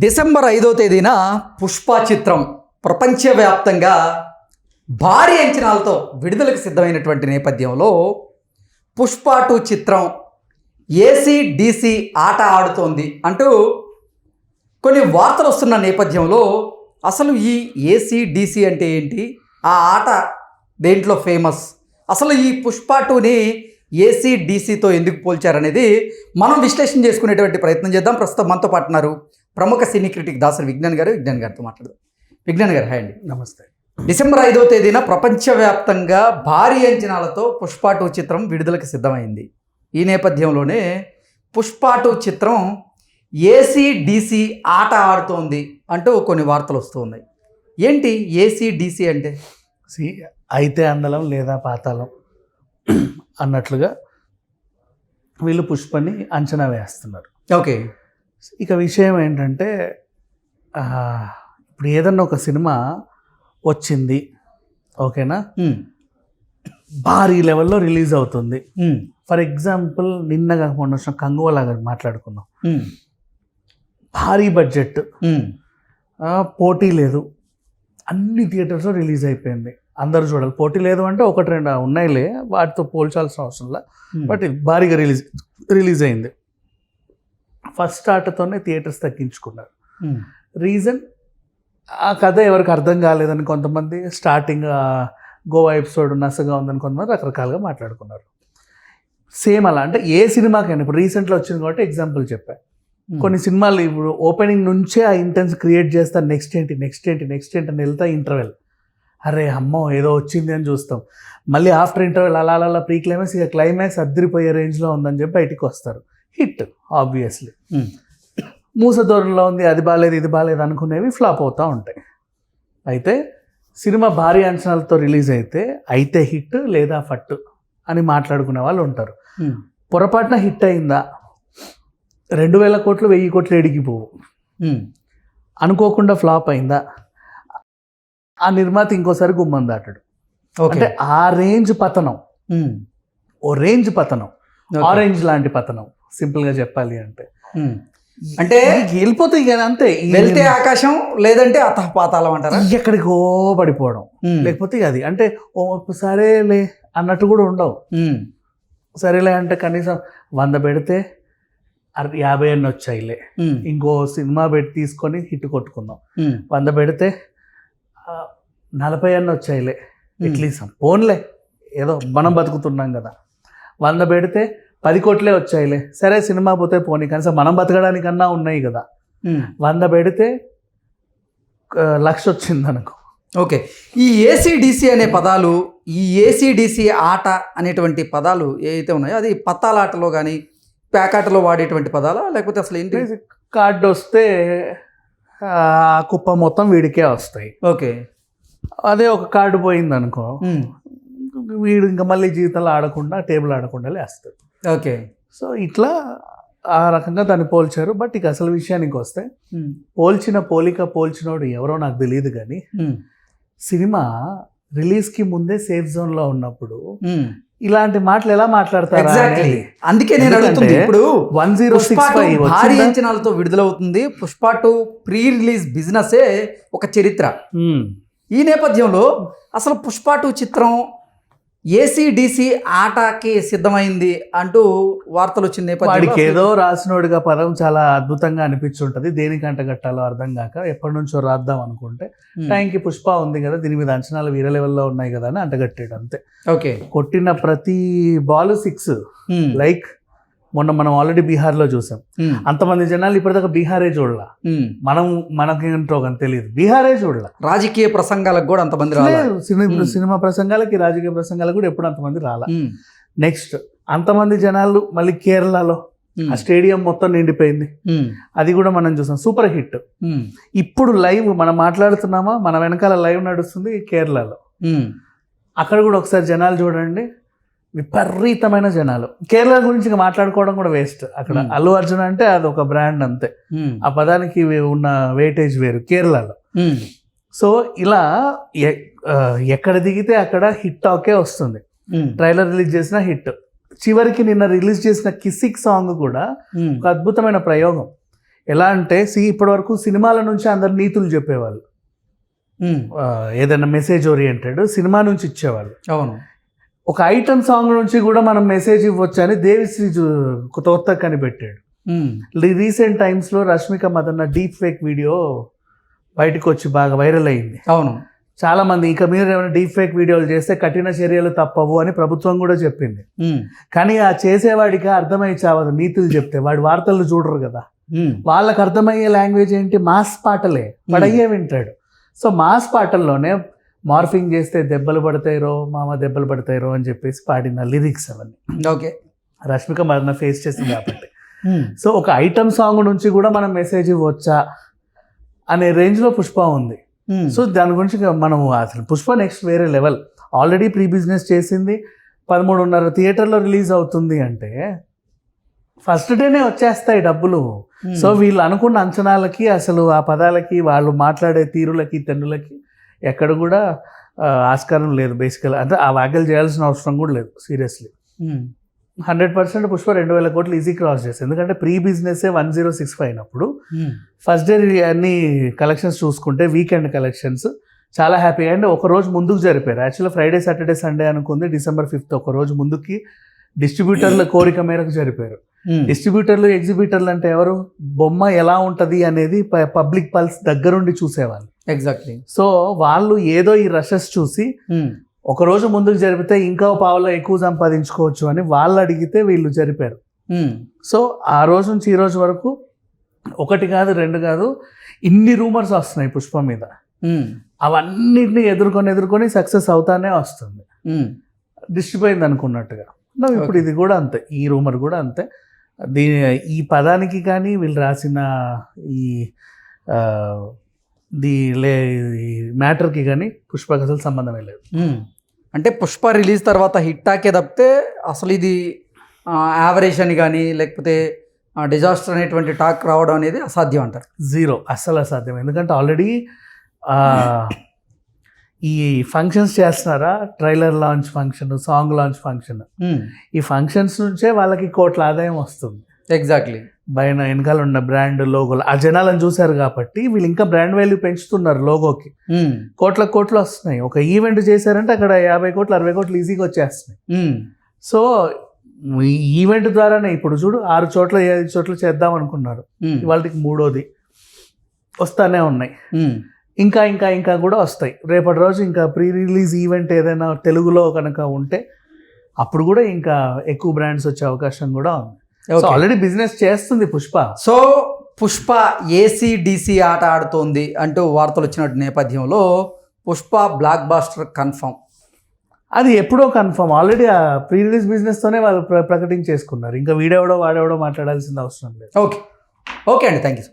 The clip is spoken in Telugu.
డిసెంబర్ ఐదో తేదీన పుష్ప చిత్రం ప్రపంచవ్యాప్తంగా భారీ అంచనాలతో విడుదలకు సిద్ధమైనటువంటి నేపథ్యంలో పుష్ప టూ చిత్రం ఏసీ డీసీ ఆట ఆడుతోంది అంటూ కొన్ని వార్తలు వస్తున్న నేపథ్యంలో అసలు ఈ ఏసీ డీసీ అంటే ఏంటి? ఆ ఆట దేంట్లో ఫేమస్? అసలు ఈ పుష్ప టూని ఏసీ డీసీతో ఎందుకు పోల్చారనేది మనం విశ్లేషణ చేసుకునేటువంటి ప్రయత్నం చేద్దాం. ప్రస్తుతం మనతో పాటున్నారు ప్రముఖ సినీ క్రిటిక్ దాసరి విజ్ఞాన్ గారు విజ్ఞాన్ గారితో మాట్లాడదాం. విజ్ఞాన్ గారు హాయ్ అండి. నమస్తే. డిసెంబర్ ఐదో తేదీన ప్రపంచవ్యాప్తంగా భారీ అంచనాలతో పుష్ప టూ చిత్రం విడుదలకు సిద్ధమైంది. ఈ నేపథ్యంలోనే పుష్ప టూ చిత్రం ఏసీ డీసీ ఆట ఆడుతోంది అంటూ కొన్ని వార్తలు వస్తూ ఉన్నాయి. ఏంటి ఏసీ డీసీ అంటే? సి అయితే అందలం లేదా పాతాళం అన్నట్లుగా వీళ్ళు పుష్పని అంచనా వేస్తున్నారు. ఓకే. ఇక విషయం ఏంటంటే ఇప్పుడు ఏదన్నా ఒక సినిమా వచ్చింది ఓకేనా? భారీ లెవెల్లో రిలీజ్ అవుతుంది. ఫర్ ఎగ్జాంపుల్ నిన్నగా మొన్న వచ్చిన కంగువలాగా మాట్లాడుకుందాం. ఉమ్, భారీ బడ్జెట్. పోటీ లేదు. అన్ని థియేటర్స్లో రిలీజ్ అయిపోయింది. అందరూ చూడాలి. పోటీ లేదు అంటే ఒకటి రెండు ఉన్నాయిలే వాటితో పోల్చాల్సిన అవసరం లే. బట్ భారీగా రిలీజ్ రిలీజ్ అయింది. ఫస్ట్ ఆటతోనే థియేటర్స్ తగ్గించుకున్నారు. Um, reason? ఆ కథ ఎవరికి అర్థం కాలేదని కొంతమంది స్టార్టింగ్ గోవా ఎపిసోడ్ నసగా ఉందని కొంతమంది రకరకాలుగా మాట్లాడుకున్నారు. సేమ్ అలా అంటే ఏ సినిమాకైనా ఇప్పుడు రీసెంట్లో వచ్చింది కాబట్టి ఎగ్జాంపుల్ చెప్పా. ఉమ్. కొన్ని సినిమాలు ఇప్పుడు ఓపెనింగ్ నుంచే ఆ ఇంటెన్స్ క్రియేట్ చేస్తా నెక్స్ట్ ఏంటి నెక్స్ట్ ఏంటి నెక్స్ట్ ఏంటి అని వెళ్తా ఇంటర్వెల్. అరే అమ్మో ఏదో వచ్చింది అని చూస్తాం. మళ్ళీ ఆఫ్టర్ ఇంటర్వెల్ అలా అలా ప్రీ క్లైమాక్స్ ఇక క్లైమాక్స్ అద్దరిపోయే రేంజ్లో ఉందని చెప్పి బయటికి వస్తారు. హిట్ ఆబ్వియస్లీ ఉమ్, మూస ధోరణిలో ఉంది అది బాగాలేదు ఇది బాగాలేదు అనుకునేవి ఫ్లాప్ అవుతూ ఉంటాయి. అయితే సినిమా భారీ అంచనాలతో రిలీజ్ అయితే అయితే హిట్ లేదా ఫట్ అని మాట్లాడుకునే వాళ్ళు ఉంటారు. ఉమ్, పొరపాటున హిట్ అయిందా? రెండు వేల కోట్లు వెయ్యి కోట్లు ఎడిగిపోవు. ఉమ్, అనుకోకుండా ఫ్లాప్ అయిందా? ఆ నిర్మాత ఇంకోసారి గుమ్మం దాటాడు. ఓకే అంటే ఆ రేంజ్ పతనం. ఓ రేంజ్ పతనం. ఆరెంజ్ లాంటి పతనం. సింపుల్గా చెప్పాలి అంటే. అంటే ఇక వెళ్ళిపోతే ఇక అంతే. వెళ్తే ఆకాశం లేదంటే అతః పాతాళం అంటారా ఎక్కడికో పడిపోవడం. లేకపోతే ఇక అది. అంటే ఓ సరేలే అన్నట్టు కూడా ఉండవు. సరేలే అంటే కనీసం వంద పెడితే యాభై అన్ని వచ్చాయిలే. ఇంకో సినిమా పెట్టి తీసుకొని హిట్ కొట్టుకుందాం. వంద పెడితే నలభై అన్న వచ్చాయిలే. ఎట్లీస్ట్ పోన్లే. ఏదో మనం బతుకుతున్నాం కదా. వంద పెడితే పది కోట్లే వచ్చాయిలే. సరే సినిమా పోతే పోనీ కనీసం మనం బతకడానికన్నా ఉన్నాయి కదా. వంద పెడితే లక్ష వచ్చింది అనుకో. ఓకే. ఈ ఏసీడీసీ అనే పదాలు ఈ ఏసీడీసీ ఆట అనేటువంటి పదాలు ఏవైతే ఉన్నాయో అది పత్తాల ఆటలో కానీ ప్యాకాటలో వాడేటువంటి పదాలా? లేకపోతే అసలు ఏంటి? కార్డు వస్తే ఆ కుప్ప మొత్తం వీడికే వస్తాయి. ఓకే. అదే ఒక కార్డు పోయింది అనుకో వీడు ఇంకా మళ్ళీ జీవితంలో ఆడకుండా టేబుల్ ఆడకుండా లేస్తాడు. ఓకే. సో ఇట్లా ఆ రకంగా దాన్ని పోల్చారు. బట్ ఇక అసలు విషయానికి వస్తే పోల్చిన పోలిక పోల్చినోడు ఎవరో నాకు తెలియదు కానీ సినిమా రిలీజ్కి ముందే సేఫ్ జోన్లో ఉన్నప్పుడు. ఇలాంటి మాటలు ఎలా మాట్లాడతారా అందుకే నేను అడుగుతుంది ఇప్పుడు వన్ జీరో సిక్స్ ఫైవ్ భారీ అంచనాలతో విడుదలవుతుంది. పుష్ప టూ ప్రీ రిలీజ్ బిజినెసే ఒక చరిత్ర. ఈ నేపథ్యంలో అసలు పుష్ప టూ చిత్రం ఏసీడీసీ ఆటకి సిద్ధమైంది అంటూ వార్తలు వచ్చిన వాడికి ఏదో రాసినోడిగా పదం చాలా అద్భుతంగా అనిపించుంటది. దేనికి అంటగట్టాలో అర్థం కాక ఎప్పటి నుంచో రాద్దాం అనుకుంటే ఉమ్, టైంకి పుష్ప ఉంది కదా దీని మీద అంచనాలు వీర లెవెల్లో ఉన్నాయి కదా అని అంటగట్టాడు అంతే. ఓకే. కొట్టిన ప్రతి బాల్ సిక్స్ ఉమ్, లైక్ మొన్న మనం ఆల్రెడీ బీహార్లో చూసాం. అంతమంది జనాలు ఇప్పటిదాకా బీహారే చూడలా. మనం మనకేంటో కానీ తెలియదు. బీహారే చూడలా. రాజకీయ ప్రసంగాలకు కూడా అంతమంది రాలేదు లేదు, సినిమా. సినిమా ప్రసంగాలకి రాజకీయ ప్రసంగాలకు కూడా ఎప్పుడు అంతమంది రాలా. నెక్స్ట్ అంతమంది జనాలు మళ్ళీ కేరళలో. ఆ స్టేడియం మొత్తం నిండిపోయింది. అది కూడా మనం చూసాం. Super hit. ఇప్పుడు లైవ్ మనం మాట్లాడుతున్నామా? మన వెనకాల లైవ్ నడుస్తుంది కేరళలో. అక్కడ కూడా ఒకసారి జనాలు చూడండి. విపరీతమైన జనాలు. కేరళ గురించి మాట్లాడుకోవడం కూడా వేస్ట్ అక్కడ Hmm. అల్లు అర్జున్ అంటే అది ఒక బ్రాండ్ అంతే. ఉమ్, ఆ పదానికి ఉన్న వెయిటేజ్ వేరు కేరళలో. ఉమ్, సో ఇలా ఎక్కడ దిగితే అక్కడ హిట్ టాకే వస్తుంది. ట్రైలర్ రిలీజ్ చేసిన హిట్ చివరికి నిన్న రిలీజ్ చేసిన కిసిక్ సాంగ్ కూడా ఒక అద్భుతమైన ప్రయోగం. ఎలా అంటే సి ఇప్పటి వరకు సినిమాల నుంచి అందరు నీతులు చెప్పేవాళ్ళు. ఏదైనా మెసేజ్ ఓరియంటెడ్ సినిమా నుంచి ఇచ్చేవాళ్ళు. అవును. ఒక ఐటమ్ సాంగ్ నుంచి కూడా మనం మెసేజ్ ఇవ్వచ్చు అని దేవిశ్రీ తోత్త కనిపెట్టాడు రీసెంట్ టైమ్స్లో Rashmika Mandanna deep fake video బయటకు వచ్చి బాగా వైరల్ అయింది. అవును. చాలా మంది ఇక మీరు ఏమైనా డీప్ ఫేక్ వీడియోలు చేస్తే కఠిన చర్యలు తప్పవు అని ప్రభుత్వం కూడా చెప్పింది. కానీ ఆ చేసేవాడికి అర్థమై చావదు నీతులు చెప్తే. వాడి వార్తలు చూడరు కదా. వాళ్ళకి అర్థమయ్యే లాంగ్వేజ్ ఏంటి? మాస్ పాటలే. వాడు అయ్యే వింటాడు. సో మాస్ పాటల్లోనే మార్ఫింగ్ చేస్తే దెబ్బలు పడతాయిరో మామ దెబ్బలు పడతాయిరో అని చెప్పేసి పాడిన లిరిక్స్ అవన్నీ. ఓకే. రష్మిక మదన ఫేస్ చేసింది కాబట్టి. ఉమ్, సో ఒక ఐటమ్ సాంగ్ నుంచి కూడా మనం మెసేజ్ ఇవ్వచ్చా అనే రేంజ్లో పుష్ప ఉంది. ఉమ్, సో దాని గురించి ఇక మనం అసలు పుష్ప నెక్స్ట్ వేరే లెవెల్ ఆల్రెడీ ప్రీ బిజినెస్ చేసింది పదమూడున్నర థియేటర్లో రిలీజ్ అవుతుంది అంటే ఫస్ట్ డేనే వచ్చేస్తాయి డబ్బులు. ఉమ్, సో వీళ్ళు అనుకున్న అంచనాలకి అసలు ఆ పదాలకి వాళ్ళు మాట్లాడే తీరులకి తెన్నులకి ఎక్కడ కూడా ఆస్కారం లేదు బేసికల్. అంటే ఆ వ్యాఖ్యలు చేయాల్సిన అవసరం కూడా లేదు seriously. Um, hundred percent Pushpa రెండు వేల కోట్లు ఈజీ క్రాస్ చేస్తుంది ఎందుకంటే pre business one zero six five అయినప్పుడు ఉమ్, ఫస్ట్ డే అన్ని కలెక్షన్స్ చూసుకుంటే వీకెండ్ కలెక్షన్స్ చాలా హ్యాపీ అండ్ ఒక రోజు ముందుకు జరిపారు. యాక్చువల్గా ఫ్రైడే సాటర్డే సండే అనుకుంది. డిసెంబర్ ఫిఫ్త్ ఒక రోజు ముందుకి డిస్ట్రిబ్యూటర్ల కోరిక మేరకు జరిపారు. డిస్ట్రిబ్యూటర్లు ఎగ్జిబ్యూటర్లు అంటే ఎవరు? బొమ్మ ఎలా ఉంటుంది అనేది పబ్లిక్ పల్స్ దగ్గరుండి చూసేవాళ్ళు. ఎగ్జాక్ట్లీ సో వాళ్ళు ఏదో ఈ రషెస్ చూసి ఉమ్, ఒక రోజు ముందుకు జరిపితే ఇంకా పావులో ఎక్కువ సంపాదించుకోవచ్చు అని వాళ్ళు అడిగితే వీళ్ళు జరిపారు. సో ఆ రోజు నుంచి ఈ రోజు వరకు ఒకటి కాదు రెండు కాదు ఇన్ని రూమర్స్ వస్తున్నాయి పుష్ప మీద. అవన్నిటిని ఎదుర్కొని ఎదుర్కొని సక్సెస్ అవుతానే వస్తుంది. దిష్టిపోయింది అనుకున్నట్టుగా. ఇప్పుడు ఇది కూడా అంతే. ఈ రూమర్ కూడా అంతే. దీని ఈ పదానికి కానీ వీళ్ళు రాసిన ఈ ది లే మ్యాటర్కి కానీ పుష్పకి అసలు సంబంధమే లేదు. అంటే పుష్ప రిలీజ్ తర్వాత హిట్ టాకే తప్పితే అసలు ఇది యావరేజ్ అని కానీ లేకపోతే డిజాస్టర్ అనేటువంటి టాక్ రావడం అనేది అసాధ్యం అంటారు. జీరో. అస్సలు అసాధ్యం. ఎందుకంటే ఆల్రెడీ ఈ ఫంక్షన్స్ చేస్తున్నారా? Trailer launch function song launch function ఈ ఫంక్షన్స్ నుంచే వాళ్ళకి కోట్ల ఆదాయం వస్తుంది. ఎగ్జాక్ట్లీ పైన వెనకాల ఉన్న బ్రాండ్ లోగోలు ఆ జనాలను చూశారు కాబట్టి వీళ్ళు ఇంకా బ్రాండ్ వాల్యూ పెంచుతున్నారు లోగోకి కోట్ల కోట్లు వస్తున్నాయి. ఒక ఈవెంట్ చేశారంటే అక్కడ యాభై కోట్లు అరవై కోట్లు ఈజీగా వచ్చేస్తున్నాయి. సో ఈ ఈవెంట్ ద్వారానే ఇప్పుడు చూడు ఆరు చోట్ల ఐదు చోట్ల చేద్దాం అనుకున్నారు. ఇవాళకి మూడోది. వస్తానే ఉన్నాయి. ఇంకా ఇంకా ఇంకా కూడా వస్తాయి. రేపటి రోజు ఇంకా ప్రీ రిలీజ్ ఈవెంట్ ఏదైనా తెలుగులో కనుక ఉంటే అప్పుడు కూడా ఇంకా ఎక్కువ బ్రాండ్స్ వచ్చే అవకాశం కూడా ఉంది. ఆల్రెడీ బిజినెస్ చేస్తుంది Pushpa. So Pushpa AC DC ఆట ఆడుతోంది అంటూ వార్తలు వచ్చినట్టు నేపథ్యంలో పుష్ప బ్లాక్ బాస్టర్ కన్ఫర్మ్ అది ఎప్పుడో కన్ఫర్మ్ ఆల్రెడీ ఆ ప్రీ రిలీజ్ బిజినెస్తోనే వాళ్ళు ప్ర ప్రకటించేసుకున్నారు. ఇంకా వీడెవడో వాడెవడో మాట్లాడాల్సిన అవసరం లేదు. ఓకే ఓకే అండి. Thank you